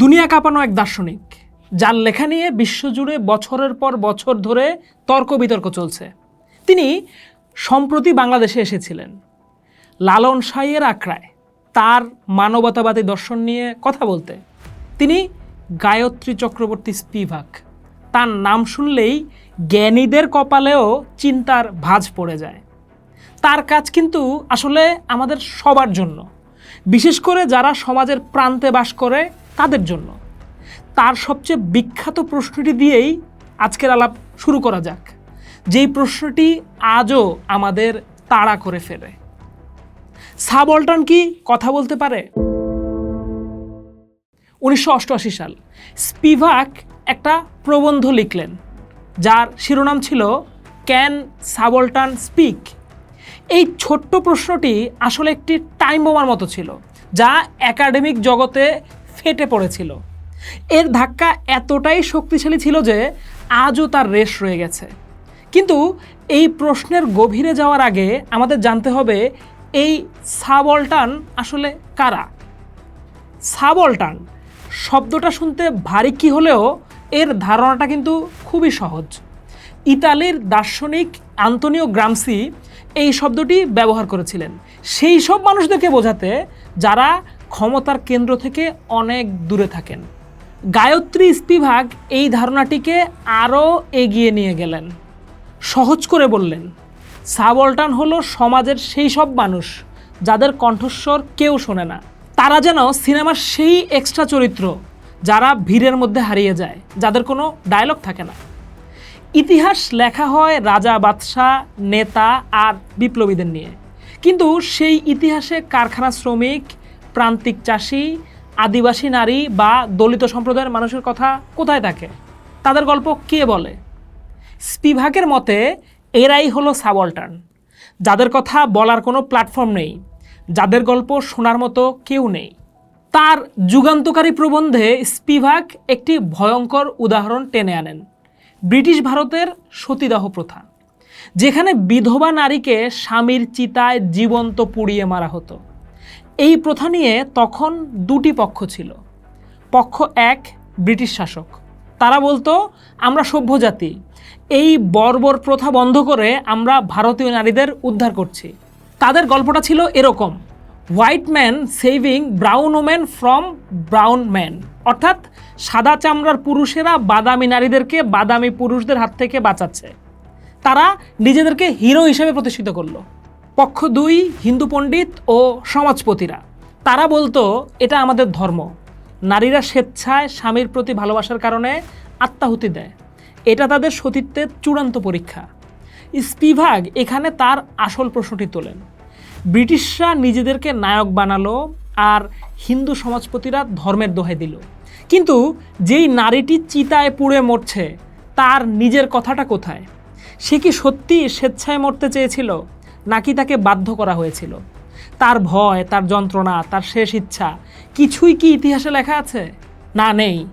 দুনিয়া কাঁপানো এক দার্শনিক, যার লেখা নিয়ে বিশ্বজুড়ে বছরের পর বছর ধরে তর্ক বিতর্ক চলছে। তিনি সম্প্রতি বাংলাদেশে এসেছিলেন। লালন সাইয়ের আখড়ায় তার মানবতাবাদী দর্শন নিয়ে কথা বলতে তিনি গায়ত্রী চক্রবর্তী স্পিভাক। তার নাম শুনলেই জ্ঞানীদের কপালেও চিন্তার ভাঁজ পড়ে যায়। তার কাজ কিন্তু আসলে আমাদের সবার জন্য, বিশেষ করে যারা সমাজের প্রান্তে বাস করে তাদের জন্য। তার সবচেয়ে বিখ্যাত প্রশ্নটি দিয়েই আজকের আলাপ শুরু করা যাক। যেই প্রশ্নটি আজও আমাদের তাড়া করে ফেলে। সাবঅল্টান কি কথা বলতে পারে? উনিশশো অষ্টআশি সাল স্পিভাক একটা প্রবন্ধ লিখলেন, যার শিরোনাম ছিল, ক্যান সাবল্টান স্পিক? এই ছোট্ট প্রশ্নটি আসলে একটি টাইম বোমার মতো ছিল, যা একাডেমিক জগতে ফেটে পড়েছিল। এর ধাক্কা এতটাই শক্তিশালী ছিল যে আজও তার রেশ রয়ে গেছে। কিন্তু এই প্রশ্নের গভীরে যাওয়ার আগে আমাদের জানতে হবে, এই সাবলটান আসলে কারা? সাবলটান শব্দটা শুনতে ভারী কি হলেও এর ধারণাটা কিন্তু খুবই সহজ। ইতালির দার্শনিক আন্তনিও গ্রামসি এই শব্দটি ব্যবহার করেছিলেন। সেই সব মানুষদেরকে বোঝাতে যারা ক্ষমতার কেন্দ্র থেকে অনেক দূরে থাকেন। গায়ত্রী স্পিভাগ এই ধারণাটিকে আরও এগিয়ে নিয়ে গেলেন। সহজ করে বললেন, সাবল্টান হলো সমাজের সেই সব মানুষ যাদের কণ্ঠস্বর কেউ শোনে না। তারা যেন সিনেমার সেই এক্সট্রা চরিত্র যারা ভিড়ের মধ্যে হারিয়ে যায়, যাদের কোনো ডায়লগ থাকে না। ইতিহাস লেখা হয় রাজা, বাদশাহ, নেতা আর বিপ্লবীদের নিয়ে। কিন্তু সেই ইতিহাসে কারখানা শ্রমিক প্রান্তিক চাষি, আদিবাসী নারী বা দলিত সম্প্রদায়ের মানুষের কথা কোথায় থাকে তাদের গল্প কে বলে? স্পিভাকের মতে, এরাই হলো সাবল্টার্ন। যাদের কথা বলার কোনো প্ল্যাটফর্ম নেই, যাদের গল্প শোনার মতো কেউ নেই। তার যুগান্তকারী প্রবন্ধে স্পিভাক একটি ভয়ঙ্কর উদাহরণ টেনে আনেন। ব্রিটিশ ভারতের সতীদাহ প্রথা, যেখানে বিধবা নারীকে স্বামীর চিতায় জীবন্ত পুড়িয়ে মারা হতো। এই প্রথা নিয়ে তখন দুটি পক্ষ ছিল। পক্ষ এক, ব্রিটিশ শাসক। তারা বলতো, আমরা সভ্য জাতি। এই বর্বর প্রথা বন্ধ করে আমরা ভারতীয় নারীদের উদ্ধার করছি। তাদের গল্পটা ছিল এরকম। White man saving brown woman from brown man. অর্থাৎ সাদা চামড়ার পুরুষেরা বাদামি নারীদেরকে বাদামি পুরুষদের হাত থেকে বাঁচাচ্ছে। তারা নিজেদেরকে হিরো হিসেবে প্রতিষ্ঠিত করল। পক্ষ দুই, হিন্দু পণ্ডিত ও সমাজপতিরা। তারা বলতো, এটা আমাদের ধর্ম। নারীরা স্বেচ্ছায় স্বামীর প্রতি ভালোবাসার কারণে আত্মাহুতি দেয়। এটা তাদের সতীত্বের চূড়ান্ত পরীক্ষা। স্পিভাগ এখানে তার আসল প্রশ্নটি তোলেন। ব্রিটিশরা নিজেদেরকে নায়ক বানালো আর হিন্দু সমাজপতিরা ধর্মের দোহাই দিল। কিন্তু যেই নারীটি চিতায় পুড়ে মরছে, তার নিজের কথাটা কোথায়? সে কি সত্যি স্বেচ্ছায় মরতে চেয়েছিল? নাকি তাকে বাধ্য করা হয়েছিল। তার ভয়, তার যন্ত্রণা, তার শেষ ইচ্ছা, কিছুই কি ইতিহাসে লেখা আছে? না, নেই।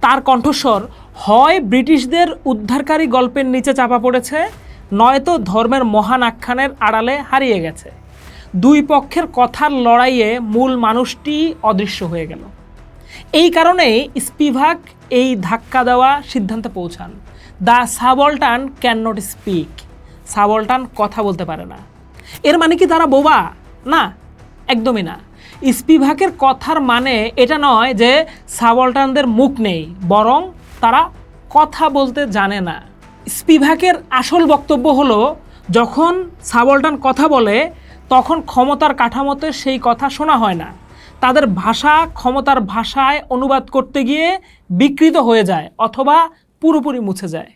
তার কণ্ঠস্বর, হয় ব্রিটিশদের উদ্ধারকারী গল্পের নিচে চাপা পড়েছে, নয়তো ধর্মের মহান আখ্যানের আড়ালে হারিয়ে গেছে। দুই পক্ষের কথার লড়াইয়ে মূল মানুষটি অদৃশ্য হয়ে গেল। এই কারণেই স্পিভাক এই ধাক্কা দেওয়া সিদ্ধান্তে পৌঁছান। The subaltern cannot speak. Subaltern কথা বলতে পারে না। এর মানে কি তারা বোবা? না, একদমই না। স্পিভাকের কথার মানে এটা নয় যে সাবলটানদের মুখ নেই, বরং তারা কথা বলতে জানে না। স্পিভাকের আসল বক্তব্য হলো, যখন সাবলটান কথা বলে, তখন ক্ষমতার কাঠামোতে সেই কথা শোনা হয় না। তাদের ভাষা ক্ষমতার ভাষায় অনুবাদ করতে গিয়ে বিকৃত হয়ে যায়, অথবা পুরোপুরি মুছে যায়।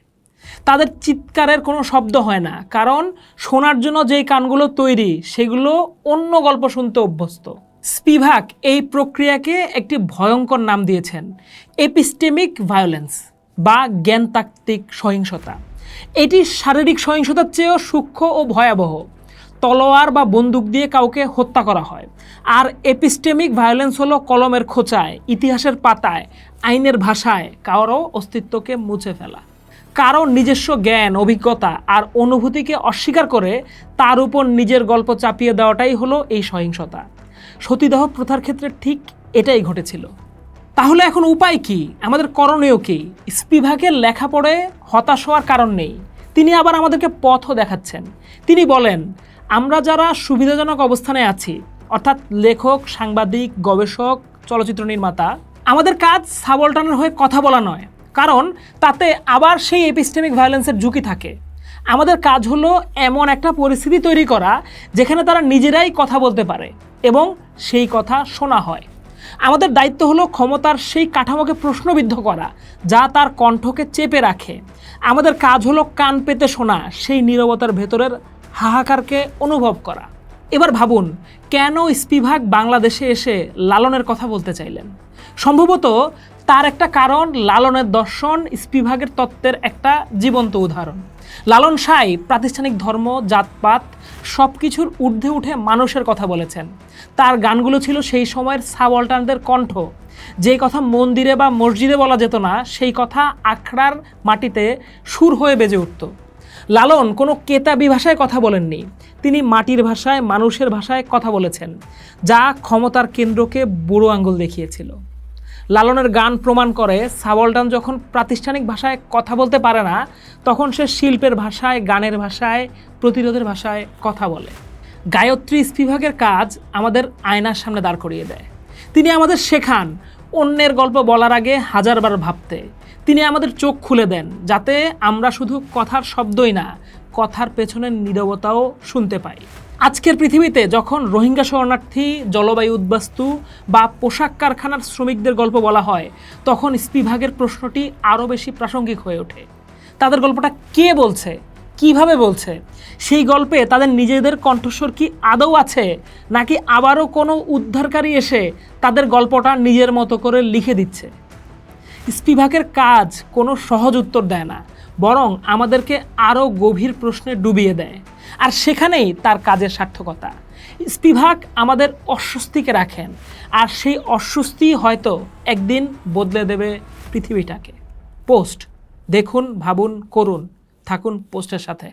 তাদের চিৎকারের কোনো শব্দ হয় না। কারণ শোনার জন্য যেই কানগুলো তৈরি, সেগুলো অন্য গল্প শুনতে অভ্যস্ত। স্পিভাক এই প্রক্রিয়াকে একটি ভয়ঙ্কর নাম দিয়েছেন, এপিস্টেমিক ভায়োলেন্স বা জ্ঞানতাত্ত্বিক সহিংসতা। এটি শারীরিক সহিংসতার চেয়েও সূক্ষ্ম ও ভয়াবহ। তলোয়ার বা বন্দুক দিয়ে কাউকে হত্যা করা হয়। আর এপিস্টেমিক ভায়োলেন্স হলো কলমের খোঁচায়, ইতিহাসের পাতায়, আইনের ভাষায় কারও অস্তিত্বকে মুছে ফেলা। কারও নিজস্ব জ্ঞান, অভিজ্ঞতা আর অনুভূতিকে অস্বীকার করে তার উপর নিজের গল্প চাপিয়ে দেওয়াটাই হলো এই সহিংসতা। সতীদাহ প্রথার ক্ষেত্রে ঠিক এটাই ঘটেছিল। তাহলে এখন উপায় কি? আমাদের করণীয় কি? স্পিভাকের লেখা পড়ে হতাশ হওয়ার কারণ নেই। তিনি আবার আমাদেরকে পথও দেখাচ্ছেন। তিনি বলেন, আমরা যারা সুবিধাজনক অবস্থানে আছি, অর্থাৎ লেখক, সাংবাদিক, গবেষক, চলচ্চিত্র নির্মাতা, আমাদের কাজ সাবলটানের হয়ে কথা বলা নয়। কারণ তাতে আবার সেই এপিস্টেমিক ভায়োলেন্সের ঝুঁকি থাকে। আমাদের কাজ হলো এমন একটা পরিস্থিতি তৈরি করা যেখানে তারা নিজেরাই কথা বলতে পারে এবং সেই কথা শোনা হয়। আমাদের দায়িত্ব হলো ক্ষমতার সেই কাঠামোকে প্রশ্নবিদ্ধ করা, যা তার কণ্ঠকে চেপে রাখে। আমাদের কাজ হলো কান পেতে শোনা, সেই নীরবতার ভেতরের হাহাকারকে অনুভব করা। এবার ভাবুন, কেন স্পিভাগ বাংলাদেশে এসে লালনের কথা বলতে চাইলেন? সম্ভবত তার একটা কারণ, লালনের দর্শন স্পিভাগের তত্ত্বের একটা জীবন্ত উদাহরণ। লালন সাই প্রাতিষ্ঠানিক ধর্ম, জাতপাত সব কিছুর ঊর্ধ্বে উঠে মানুষের কথা বলেছেন। তার গানগুলো ছিল সেই সময়ের সাবল্টানদের কণ্ঠ। যে কথা মন্দিরে বা মসজিদে বলা যেত না, সেই কথা আখড়ার মাটিতে সুর হয়ে বেজে উঠত। লালন কোনো কেতাবি ভাষায় কথা বলেননি। তিনি মাটির ভাষায়, মানুষের ভাষায় কথা বলেছেন, যা ক্ষমতার কেন্দ্রকে বুড়ো আঙ্গুল দেখিয়েছিল। লালনের গান প্রমাণ করে। সাবলটান যখন প্রাতিষ্ঠানিক ভাষায় কথা বলতে পারে না, তখন সে শিল্পের ভাষায়, গানের ভাষায়, প্রতিরোধের ভাষায় কথা বলে। গায়ত্রী স্পিভাগের কাজ আমাদের আয়নার সামনে দাঁড় করিয়ে দেয়। তিনি আমাদের শেখান অন্যের গল্প বলার আগে হাজারবার ভাবতে। তিনি আমাদের চোখ খুলে দেন যাতে আমরা শুধু কথার শব্দই না, কথার পেছনের নীরবতাও শুনতে পাই। আজকের পৃথিবীতে যখন রোহিঙ্গা শরণার্থী জলবায়ু উদ্বাস্তু বা পোশাক কারখানার শ্রমিকদের গল্প বলা হয়, তখন স্পিভাগের প্রশ্নটি আরও বেশি প্রাসঙ্গিক হয়ে ওঠে। তাদের গল্পটা কে বলছে? কীভাবে বলছে? সেই গল্পে তাদের নিজেদের কণ্ঠস্বর কি আদৌ আছে? নাকি আবারও কোনো উদ্ধারকারী এসে তাদের গল্পটা নিজের মতো করে লিখে দিচ্ছে? স্পিভাকের কাজ কোনো সহজ উত্তর দেয় না, বরং আমাদেরকে আরও গভীর প্রশ্নে ডুবিয়ে দেয়। আর সেখানেই তার কাজের সার্থকতা। স্পিভাক আমাদের অস্বস্তিকে রাখেন, আর সেই অস্বস্তি হয়তো একদিন বদলে দেবে পৃথিবীটাকে। পোস্ট, দেখুন, ভাবুন, করুন, থাকুন পোস্টের সাথে।